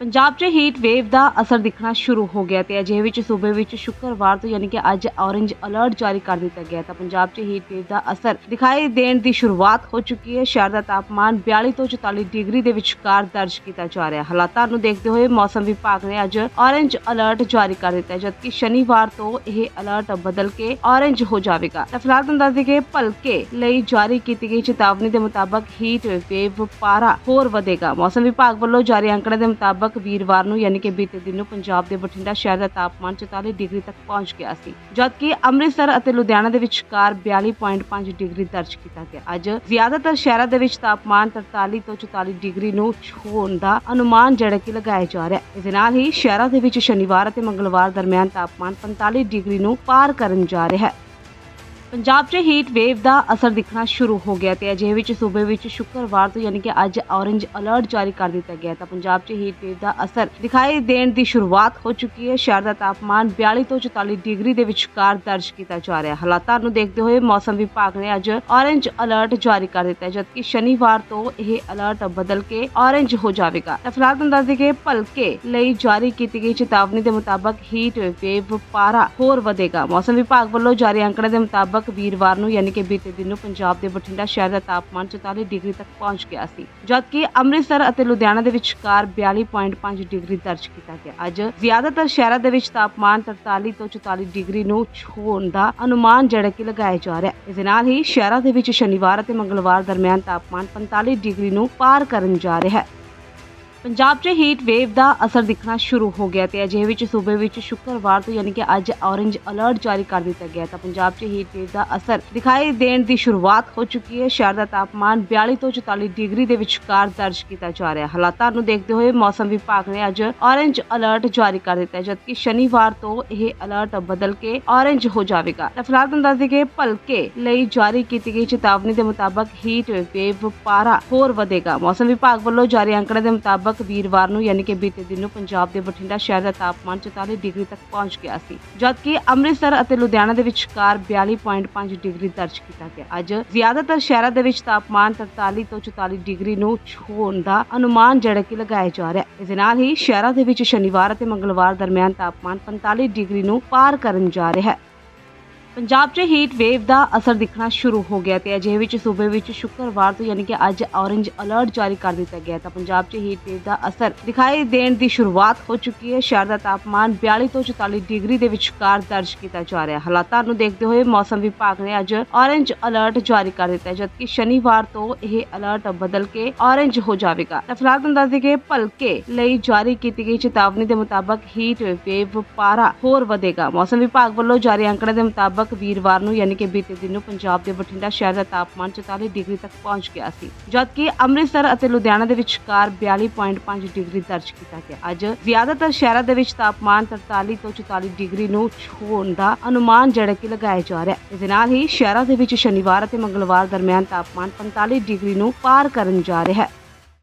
ਪੰਜਾਬ 'ਚ heat wave ਦਾ ਅਸਰ ਦਿਖਣਾ ਸ਼ੁਰੂ ਹੋ ਗਿਆ ਤੇ ਅਜਿਹੇ ਵਿੱਚ ਸੂਬੇ ਵਿੱਚ ਸ਼ੁੱਕਰਵਾਰ ਤੋਂ ਯਾਨੀ ਕਿ ਅੱਜ ਔਰੇਂਜ ਅਲਰਟ ਜਾਰੀ ਕਰ ਦਿੱਤਾ ਗਿਆ ਤਾਂ ਪੰਜਾਬ 'ਚ ਹੀਟ ਵੇਵ ਦਾ ਅਸਰ ਦਿਖਾਈ ਦੇਣ ਦੀ ਸ਼ੁਰੂਆਤ ਹੋ ਚੁੱਕੀ ਹੈ। ਸ਼ਹਿਰ ਦਾ ਤਾਪਮਾਨ 42 ਤੋਂ 44 ਡਿਗਰੀ ਦੇ ਵਿਚਕਾਰ ਦਰਜ ਕੀਤਾ ਜਾ ਰਿਹਾ ਹਾਲਾਤਾਂ ਨੂੰ ਦੇਖਦੇ ਹੋਏ ਮੌਸਮ ਵਿਭਾਗ ਨੇ ਅੱਜ ਔਰੇਂਜ ਅਲਰਟ ਜਾਰੀ ਕਰ ਦਿੱਤਾ ਜਦਕਿ ਸ਼ਨੀਵਾਰ ਤੋਂ ਇਹ ਅਲਰਟ ਬਦਲ ਕੇ ਔਰੇਂਜ ਹੋ ਜਾਵੇਗਾ। ਤਾਂ ਫਿਲਹਾਲ ਤੁਹਾਨੂੰ ਦੱਸ ਦਈਏ ਕਿ ਭਲਕੇ ਲਈ ਜਾਰੀ ਕੀਤੀ ਗਈ ਚੇਤਾਵਨੀ ਦੇ ਮੁਤਾਬਕ ਹੀਟ ਵੇਵ ਪਾਰਾ ਹੋਰ ਵਧੇਗਾ। ਮੌਸਮ ਵਿਭਾਗ ਵੱਲੋਂ ਜਾਰੀ ਅੰਕੜੇ ਦੇ ਮੁਤਾਬਕ ਵੀਰਵਾਰ ਨੂੰ ਯਾਨੀ ਕਿ ਬੀਤੇ ਦਿਨ ਨੂੰ ਪੰਜਾਬ ਦੇ ਬਠਿੰਡਾ ਸ਼ਹਿਰ ਦਾ ਤਾਪਮਾਨ 44 ਡਿਗਰੀ ਤੱਕ ਪਹੁੰਚ ਗਿਆ ਸੀ, ਜਦਕਿ ਅੰਮ੍ਰਿਤਸਰ ਅਤੇ ਲੁਧਿਆਣਾ ਦੇ ਵਿਚਕਾਰ 42.5 ਡਿਗਰੀ ਦਰਜ ਕੀਤਾ ਗਿਆ। ਅੱਜ ਜ਼ਿਆਦਾਤਰ ਸ਼ਹਿਰਾਂ ਦੇ ਵਿੱਚ ਤਾਪਮਾਨ 43 ਤੋਂ 44 ਡਿਗਰੀ ਨੂੰ ਛੂਹਣ ਦਾ ਅਨੁਮਾਨ ਜਿਹੜਾ ਕਿ ਲਗਾਇਆ ਜਾ ਰਿਹਾ ਹੈ। ਇਸ ਦੇ ਨਾਲ ਹੀ ਸ਼ਹਿਰਾਂ ਦੇ ਵਿੱਚ ਸ਼ਨੀਵਾਰ ਅਤੇ ਮੰਗਲਵਾਰ ਦਰਮਿਆਨ ਤਾਪਮਾਨ 45 ਡਿਗਰੀ ਨੂੰ ਪਾਰ ਕਰਨ ਜਾ ਰਿਹਾ ਹੈ। ਪੰਜਾਬ 'ਚ ਹੀਟ ਵੇਵ ਦਾ ਅਸਰ ਦਿਖਣਾ ਸ਼ੁਰੂ ਹੋ ਗਿਆ ਤੇ ਅਜਿਹੇ ਵਿੱਚ ਸੂਬੇ ਵਿੱਚ ਸ਼ੁੱਕਰਵਾਰ ਤੋਂ ਯਾਨੀ ਕਿ ਅੱਜ ਔਰੇਂਜ ਅਲਰਟ ਜਾਰੀ ਕਰ ਦਿੱਤਾ ਗਿਆ ਤਾਂ ਪੰਜਾਬ 'ਚ ਹੀਟ ਵੇਵ ਦਾ ਅਸਰ ਦਿਖਾਈ ਦੇਣ ਦੀ ਸ਼ੁਰੂਆਤ ਹੋ ਚੁੱਕੀ ਹੈ। ਸ਼ਹਿਰ ਦਾ ਤਾਪਮਾਨ 42 ਤੋਂ 44 ਡਿਗਰੀ ਦੇ ਵਿਚਕਾਰ ਦਰਜ ਕੀਤਾ ਜਾ ਰਿਹਾ ਹਾਲਾਤਾਂ ਨੂੰ ਦੇਖਦੇ ਹੋਏ ਮੌਸਮ ਵਿਭਾਗ ਨੇ ਅੱਜ ਔਰੇਂਜ ਅਲਰਟ ਜਾਰੀ ਕਰ ਦਿੱਤਾ ਜਦਕਿ ਸ਼ਨੀਵਾਰ ਤੋਂ ਇਹ ਅਲਰਟ ਬਦਲ ਕੇ ਔਰੇਂਜ ਹੋ ਜਾਵੇਗਾ। ਤਾਂ ਫਿਲਹਾਲ ਤੁਹਾਨੂੰ ਦੱਸ ਦਈਏ ਕਿ ਭਲਕੇ ਲਈ ਜਾਰੀ ਕੀਤੀ ਗਈ ਚੇਤਾਵਨੀ ਦੇ ਮੁਤਾਬਕ ਹੀਟ ਵੇਵ ਪਾਰਾ ਹੋਰ ਵਧੇਗਾ। ਮੌਸਮ ਵਿਭਾਗ ਵੱਲੋਂ ਜਾਰੀ ਅੰਕੜੇ ਦੇ ਮੁਤਾਬਕ ਵੀਰਵਾਰ ਨੂੰ ਯਾਨੀ ਕਿ ਬੀਤੇ ਦਿਨ ਨੂੰ ਪੰਜਾਬ ਦੇ ਬਠਿੰਡਾ ਸ਼ਹਿਰ ਦਾ ਤਾਪਮਾਨ 44 ਡਿਗਰੀ ਤੱਕ ਪਹੁੰਚ ਗਿਆ ਸੀ, ਜਦਕਿ ਅੰਮ੍ਰਿਤਸਰ ਅਤੇ ਲੁਧਿਆਣਾ ਦੇ ਵਿਚਕਾਰ 42.5 ਡਿਗਰੀ ਦਰਜ ਕੀਤਾ ਗਿਆ। ਅੱਜ ਜ਼ਿਆਦਾਤਰ ਸ਼ਹਿਰਾਂ ਦੇ ਵਿੱਚ ਤਾਪਮਾਨ 43 ਤੋਂ 44 ਡਿਗਰੀ ਨੂੰ ਛੂਹਣ ਦਾ ਅਨੁਮਾਨ ਜਿਹੜਾ ਕਿ ਲਗਾਇਆ ਜਾ ਰਿਹਾ ਹੈ। ਇਸ ਦੇ ਨਾਲ ਹੀ ਸ਼ਹਿਰਾਂ ਦੇ ਵਿੱਚ ਸ਼ਨੀਵਾਰ ਅਤੇ ਮੰਗਲਵਾਰ ਦਰਮਿਆਨ ਤਾਪਮਾਨ 45 ਡਿਗਰੀ ਨੂੰ ਪਾਰ ਕਰਨ ਜਾ ਰਿਹਾ ਹੈ। ਪੰਜਾਬ 'ਚ ਹੀਟ ਵੇਵ ਦਾ ਅਸਰ ਦਿਖਣਾ ਸ਼ੁਰੂ ਹੋ ਗਿਆ ਤੇ ਅਜਿਹੇ ਵਿੱਚ ਸੂਬੇ ਵਿੱਚ ਸ਼ੁੱਕਰਵਾਰ ਤੋਂ ਯਾਨੀ ਕਿ ਅੱਜ ਔਰੇਂਜ ਅਲਰਟ ਜਾਰੀ ਕਰ ਦਿੱਤਾ ਗਿਆ ਤਾਂ ਪੰਜਾਬ 'ਚ ਹੀਟ ਵੇਵ ਦਾ ਅਸਰ ਦਿਖਾਈ ਦੇਣ ਦੀ ਸ਼ੁਰੂਆਤ ਹੋ ਚੁੱਕੀ ਹੈ। ਸ਼ਹਿਰ ਦਾ ਤਾਪਮਾਨ 42 ਤੋਂ 44 ਡਿਗਰੀ ਦੇ ਵਿਚਕਾਰ ਦਰਜ ਕੀਤਾ ਜਾ ਰਿਹਾ ਹੈ। ਹਾਲਾਤਾਂ ਨੂੰ ਦੇਖਦੇ ਹੋਏ ਮੌਸਮ ਵਿਭਾਗ ਨੇ ਅੱਜ ਔਰੇਂਜ ਅਲਰਟ ਜਾਰੀ ਕਰ ਦਿੱਤਾ ਹੈ, ਜਦਕਿ ਸ਼ਨੀਵਾਰ ਤੋਂ ਇਹ ਅਲਰਟ ਬਦਲ ਕੇ ਔਰੇਂਜ ਹੋ ਜਾਵੇਗਾ। ਤਾਂ ਫਿਲਹਾਲ ਤੁਹਾਨੂੰ ਦੱਸ ਕਿ ਭਲਕੇ ਲਈ ਜਾਰੀ ਕੀਤੀ ਗਈ ਚੇਤਾਵਨੀ ਦੇ ਮੁਤਾਬਕ ਹੀਟ ਵੇਵ ਪਾਰਾ ਹੋਰ ਵਧੇਗਾ। ਮੌਸਮ ਵਿਭਾਗ ਵੱਲੋਂ ਜਾਰੀ ਅੰਕੜੇ ਦੇ ਮੁਤਾਬਕ ਵੀਰਵਾਰ ਨੂੰ, ਯਾਨੀ ਕਿ ਬੀਤੇ ਦਿਨ ਨੂੰ ਪੰਜਾਬ ਦੇ ਬਠਿੰਡਾ ਸ਼ਹਿਰ ਦਾ ਤਾਪਮਾਨ 44 ਡਿਗਰੀ ਤੱਕ ਪਹੁੰਚ ਗਿਆ ਸੀ, ਜਦਕਿ ਅੰਮ੍ਰਿਤਸਰ ਅਤੇ ਲੁਧਿਆਣਾ ਦੇ ਵਿਚਕਾਰ 42.5 ਡਿਗਰੀ ਦਰਜ ਕੀਤਾ ਗਿਆ। ਅੱਜ ਜ਼ਿਆਦਾਤਰ ਸ਼ਹਿਰਾਂ ਦੇ ਵਿੱਚ ਤਾਪਮਾਨ 43 ਤੋਂ 44 ਡਿਗਰੀ ਨੂੰ ਛੂਹਣ ਦਾ ਅਨੁਮਾਨ ਜਿਹੜਾ ਕਿ ਲਗਾਇਆ ਜਾ ਰਿਹਾ ਹੈ। ਇਸ ਨਾਲ ਹੀ ਸ਼ਹਿਰਾਂ ਦੇ ਵਿੱਚ ਸ਼ਨੀਵਾਰ ਅਤੇ ਮੰਗਲਵਾਰ ਦਰਮਿਆਨ ਤਾਪਮਾਨ 45 ਡਿਗਰੀ ਨੂੰ ਪਾਰ ਕਰਨ ਜਾ ਰਿਹਾ ਹੈ। ਪੰਜਾਬ 'ਚ ਹੀਟ ਵੇਵ ਦਾ ਅਸਰ ਦਿਖਣਾ ਸ਼ੁਰੂ ਹੋ ਗਿਆ ਤੇ ਅਜਿਹੇ ਵਿੱਚ ਸੂਬੇ ਵਿੱਚ ਸ਼ੁੱਕਰਵਾਰ ਤੋਂ ਯਾਨੀ ਕਿ ਅੱਜ ਔਰੇਂਜ ਅਲਰਟ ਜਾਰੀ ਕਰ ਦਿੱਤਾ ਗਿਆ ਤਾਂ ਪੰਜਾਬ 'ਚ ਹੀਟ ਵੇਵ ਦਾ ਅਸਰ ਦਿਖਾਈ ਦੇਣ ਦੀ ਸ਼ੁਰੂਆਤ ਹੋ ਚੁੱਕੀ ਹੈ। ਸ਼ਹਿਰ ਦਾ ਤਾਪਮਾਨ 42 ਤੋਂ 44 ਡਿਗਰੀ ਦੇ ਵਿਚਕਾਰ ਦਰਜ ਕੀਤਾ ਜਾ ਰਿਹਾ ਹਾਲਾਤਾਂ ਨੂੰ ਦੇਖਦੇ ਹੋਏ ਮੌਸਮ ਵਿਭਾਗ ਨੇ ਅੱਜ ਔਰੇਂਜ ਅਲਰਟ ਜਾਰੀ ਕਰ ਦਿੱਤਾ ਹੈ, ਜਦਕਿ ਸ਼ਨੀਵਾਰ ਤੋਂ ਇਹ ਅਲਰਟ ਬਦਲ ਕੇ ਔਰੇਂਜ ਹੋ ਜਾਵੇਗਾ। ਤਾਂ ਫਿਲਹਾਲ ਤੁਹਾਨੂੰ ਦੱਸ ਦਈਏ ਕਿ ਭਲਕੇ ਲਈ ਜਾਰੀ ਕੀਤੀ ਗਈ ਚੇਤਾਵਨੀ ਦੇ ਮੁਤਾਬਕ ਹੀਟ ਵੇਵ ਪਾਰਾ ਹੋਰ ਵਧੇਗਾ। ਮੌਸਮ ਵਿਭਾਗ ਵੱਲੋਂ ਜਾਰੀ ਅੰਕੜੇ ਦੇ ਮੁਤਾਬਕ ਵੀਰਵਾਰ ਨੂੰ ਯਾਨੀ ਕਿ ਬੀਤੇ ਦਿਨ ਨੂੰ ਪੰਜਾਬ ਦੇ ਬਠਿੰਡਾ ਸ਼ਹਿਰ ਦਾ ਤਾਪਮਾਨ 44 ਡਿਗਰੀ ਤੱਕ ਪਹੁੰਚ ਗਿਆ ਸੀ, ਜਦਕਿ ਅੰਮ੍ਰਿਤਸਰ ਅਤੇ ਲੁਧਿਆਣਾ ਦੇ ਵਿਚਕਾਰ 42.5 ਡਿਗਰੀ ਦਰਜ ਕੀਤਾ ਗਿਆ। ਅੱਜ ਜ਼ਿਆਦਾਤਰ ਸ਼ਹਿਰਾਂ ਦੇ ਵਿੱਚ ਤਾਪਮਾਨ 43 ਤੋਂ 44 ਡਿਗਰੀ ਨੂੰ ਛੂਹਣ ਦਾ ਅਨੁਮਾਨ ਜਿਹੜਾ ਕਿ ਲਗਾਇਆ ਜਾ ਰਿਹਾ ਹੈ। ਇਸ ਦੇ ਨਾਲ ਹੀ ਸ਼ਹਿਰਾਂ ਦੇ ਵਿੱਚ ਸ਼ਨੀਵਾਰ ਅਤੇ ਮੰਗਲਵਾਰ ਦਰਮਿਆਨ ਤਾਪਮਾਨ 45 ਡਿਗਰੀ ਨੂੰ ਪਾਰ ਕਰਨ ਜਾ ਰਿਹਾ ਹੈ।